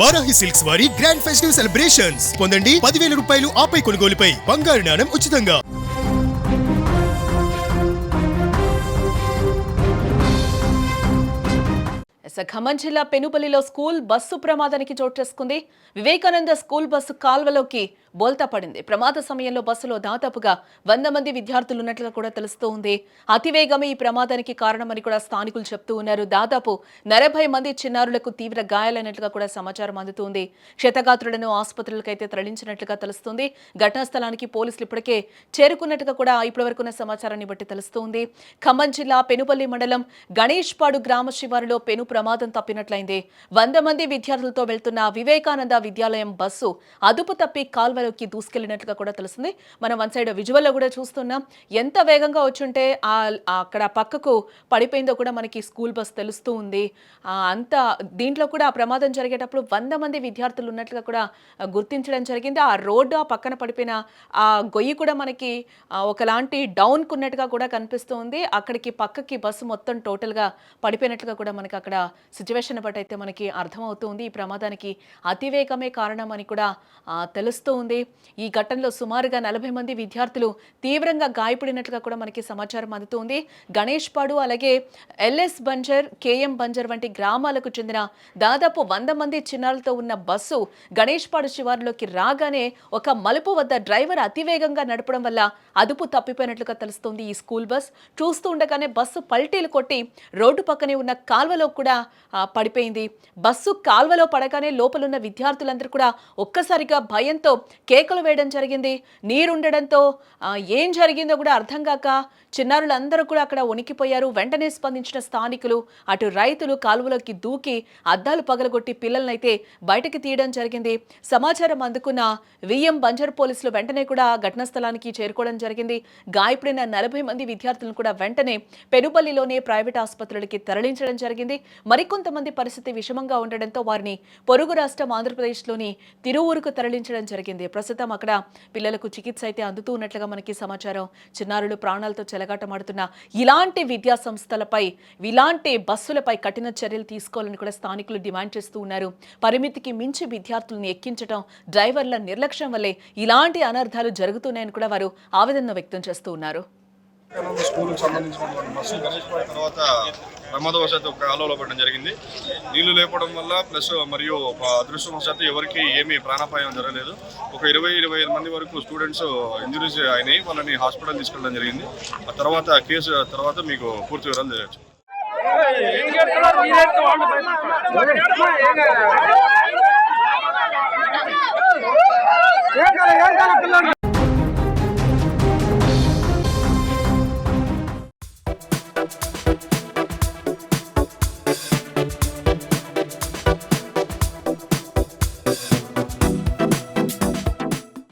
Varahi silks వారి grand festive celebrations పొందండి పదివేల రూపాయలు ఆపై కొనుగోలుపై. బంగారు నాణం ఉచితంగా. ఎస్ ఖమ్మం జిల్లా పెనుపల్లిలో స్కూల్ బస్సు ప్రమాదానికి చోటు చేసుకుంది. వివేకానంద స్కూల్ బస్సు కాల్వలోకి బోల్తా పడింది. ప్రమాద సమయంలో బస్సులో దాదాపుగా వంద మంది విద్యార్థులు ఉన్నట్లుగా కూడా తెలుస్తూ ఉంది. అతివేగమే ఈ ప్రమాదానికి కారణమని కూడా స్థానికులు చెప్తూ ఉన్నారు. దాదాపు నలభై మంది చిన్నారులకు తీవ్ర గాయాలైనట్లుగా కూడా సమాచారం అందుతుంది. క్షతగాత్రులను ఆసుపత్రులకైతే తరలించినట్లుగా తెలుస్తుంది. ఘటనా స్థలానికి పోలీసులు ఇప్పటికే చేరుకున్నట్టుగా కూడా ఇప్పటివరకు ఉన్న సమాచారాన్ని బట్టి తెలుస్తోంది ఖమ్మం జిల్లా పెనుపల్లి మండలం గణేష్పాడు గ్రామ శివారులో పెను ప్రమాదం తప్పినట్లయింది. వంద మంది విద్యార్థులతో వెళ్తున్న వివేకానంద విద్యాలయం బస్సు అదుపు తప్పి కాల్వలోకి దూసుకెళ్ళినట్లుగా కూడా తెలుస్తుంది. మనం వన్ సైడ్ విజువల్లో కూడా చూస్తున్నాం. ఎంత వేగంగా వచ్చుంటే అక్కడ పక్కకు పడిపోయిందో కూడా మనకి స్కూల్ బస్ తెలుస్తూ ఉంది. అంత దీంట్లో కూడా ప్రమాదం జరిగేటప్పుడు వంద మంది విద్యార్థులు ఉన్నట్లుగా కూడా గుర్తించడం జరిగింది. ఆ రోడ్డు ఆ పక్కన పడిపోయిన ఆ గొయ్యి కూడా మనకి ఒకలాంటి డౌన్కు ఉన్నట్టుగా కూడా కనిపిస్తూ ఉంది. అక్కడికి పక్కకి బస్సు మొత్తం టోటల్గా పడిపోయినట్లుగా కూడా మనకి అక్కడ సిచ్యువేషన్ బట్టి అయితే మనకి అర్థమవుతుంది ఈ ప్రమాదానికి అతివేగమే కారణం అని కూడా తెలుస్తూ ఉంది. ఈ ఘటనలో సుమారుగా నలభై మంది విద్యార్థులు తీవ్రంగా గాయపడినట్లుగా కూడా మనకి సమాచారం అందుతుంది. గణేష్ పాడు అలాగే ఎల్ఎస్ బంజర్ కేఎం బంజర్ వంటి గ్రామాలకు చెందిన దాదాపు వంద మంది చిన్నారులతో ఉన్న బస్సు గణేష్ పాడు శివారులోకి రాగానే ఒక మలుపు వద్ద డ్రైవర్ అతివేగంగా నడపడం వల్ల అదుపు తప్పిపోయినట్లుగా తెలుస్తుంది ఈ స్కూల్ బస్. చూస్తూ ఉండగానే బస్సు పల్టీలు కొట్టి రోడ్డు పక్కనే ఉన్న కాల్వలో కూడా పడిపోయింది. బస్సు కాల్వలో పడగానే లోపలున్న విద్యార్థులందరూ కూడా ఒక్కసారిగా భయంతో కేకలు వేయడం జరిగింది. నీరుండడంతో ఏం జరిగిందో కూడా అర్థం కాక చిన్నారులందరూ కూడా అక్కడ వణికిపోయారు వెంటనే స్పందించిన స్థానికులు అటు రైతులు కాలువలోకి దూకి అద్దాలు పగలగొట్టి పిల్లలనైతే బయటకు తీయడం జరిగింది. సమాచారం అందుకున్న విఎం బంజర్ పోలీసులు వెంటనే కూడా ఘటనా స్థలానికి చేరుకోవడం జరిగింది. గాయపడిన నలభై మంది విద్యార్థులను కూడా వెంటనే పెనుపల్లిలోనే ప్రైవేట్ ఆసుపత్రులకి తరలించడం జరిగింది. మరికొంతమంది పరిస్థితి విషమంగా ఉండడంతో వారిని పొరుగు రాష్ట్రం ఆంధ్రప్రదేశ్లోని తిరువూరుకు తరలించడం జరిగింది. ప్రస్తుతం అక్కడ పిల్లలకు చికిత్స అయితే అందుతూ ఉన్నట్లుగా మనకి సమాచారం. చిన్నారులు ప్రాణాలతో చెలగాటమాడుతున్న ఇలాంటి విద్యా సంస్థలపై ఇలాంటి బస్సులపై కఠిన చర్యలు తీసుకోవాలని కూడా స్థానికులు డిమాండ్ చేస్తూ ఉన్నారు. పరిమితికి మించి విద్యార్థులను ఎక్కించడం డ్రైవర్ల నిర్లక్ష్యం వల్లే ఇలాంటి అనర్థాలు జరుగుతున్నాయని కూడా వారు ఆవేదన వ్యక్తం చేస్తూ ఉన్నారు. స్కూల్కి సంబంధించినటువంటి బస్సు గణేష్ పడిన తర్వాత ప్రమాదవశాత్తు కాలువలో పడడం జరిగింది. నీళ్ళు లేపడం వల్ల ప్లస్ మరియు అదృష్టవశాత్తు ఎవరికి ఏమీ ప్రాణాపాయం జరగలేదు. ఒక ఇరవై ఇరవై ఐదు మంది వరకు స్టూడెంట్స్ ఇంజురీస్ అయినాయి. వాళ్ళని హాస్పిటల్ తీసుకెళ్ళడం జరిగింది. ఆ తర్వాత కేసు తర్వాత మీకు పూర్తి వివరాలు తెలియచ్చు.